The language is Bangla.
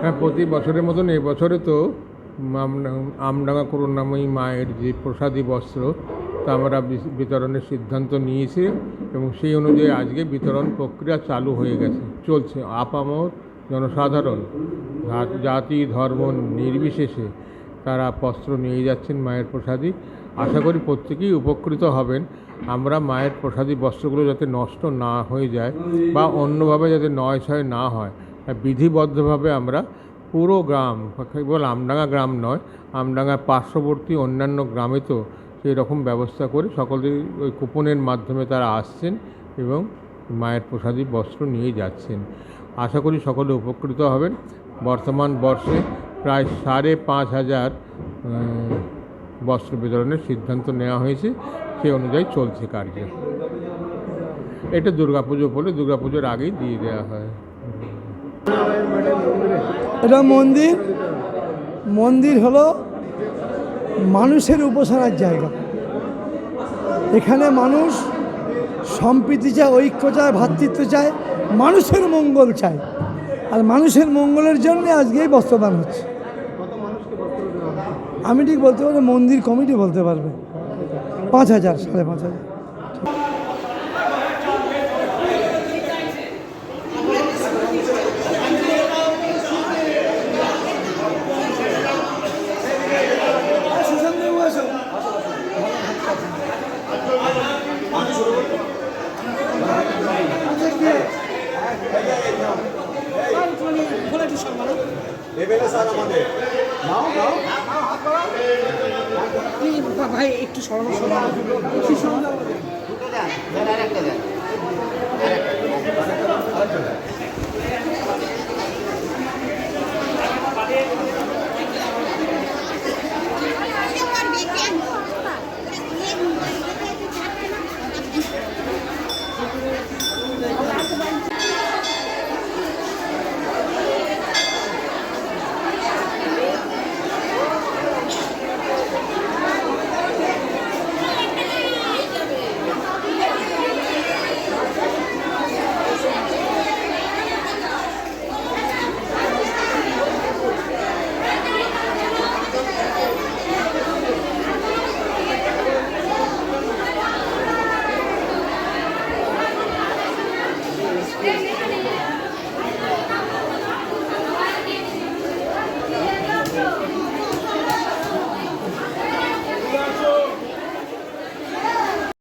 হ্যাঁ প্রতি বছরের মতন এবছরে তো আম- আমডাঙ্গা করুণাময়ী মায়ের যে প্রসাদী বস্ত্র, তা আমরা বিতরণের সিদ্ধান্ত নিয়েছি এবং সেই অনুযায়ী আজকে বিতরণ প্রক্রিয়া চালু হয়ে গেছে, চলছে। আপামর জনসাধারণ, জাতি ধর্ম নির্বিশেষে তারা বস্ত্র নিয়ে যাচ্ছেন মায়ের প্রসাদী। আশা করি প্রত্যেকেই উপকৃত হবেন। আমরা মায়ের প্রসাদী বস্ত্রগুলো যাতে নষ্ট না হয়ে যায় বা অন্যভাবে যাতে নয় ছয় না হয় বিধিবদ্ধভাবে আমরা পুরো গ্রাম, কেবল আমডাঙ্গা গ্রাম নয় আমডাঙ্গার পার্শ্ববর্তী অন্যান্য গ্রামে তো সেই রকম ব্যবস্থা করে সকলের ওই কুপনের মাধ্যমে তারা আসছেন এবং মায়ের প্রসাদী বস্ত্র নিয়ে যাচ্ছেন। আশা করি সকলে উপকৃত হবেন। বর্তমান বর্ষে প্রায় সাড়ে পাঁচ হাজার বস্ত্র বিতরণের সিদ্ধান্ত নেওয়া হয়েছে। সেই অনুযায়ী চলছে কার্য। এটা দুর্গাপুজো বলে দুর্গাপুজোর আগেই দিয়ে দেওয়া হয়। এটা মন্দির। মন্দির হলো মানুষের উপাসনার জায়গা। এখানে মানুষ সম্প্রীতি চায়, ঐক্য চায় ভ্রাতৃত্ব চায়, মানুষের মঙ্গল চায়। আর মানুষের মঙ্গলের জন্য আজকে এই বস্ত্রদান হচ্ছে। আমি ঠিক বলতে পারব মন্দির কমিটি বলতে পারবে। পাঁচ হাজার, সাড়ে পাঁচ হাজার। ভাই একটু দেন দেন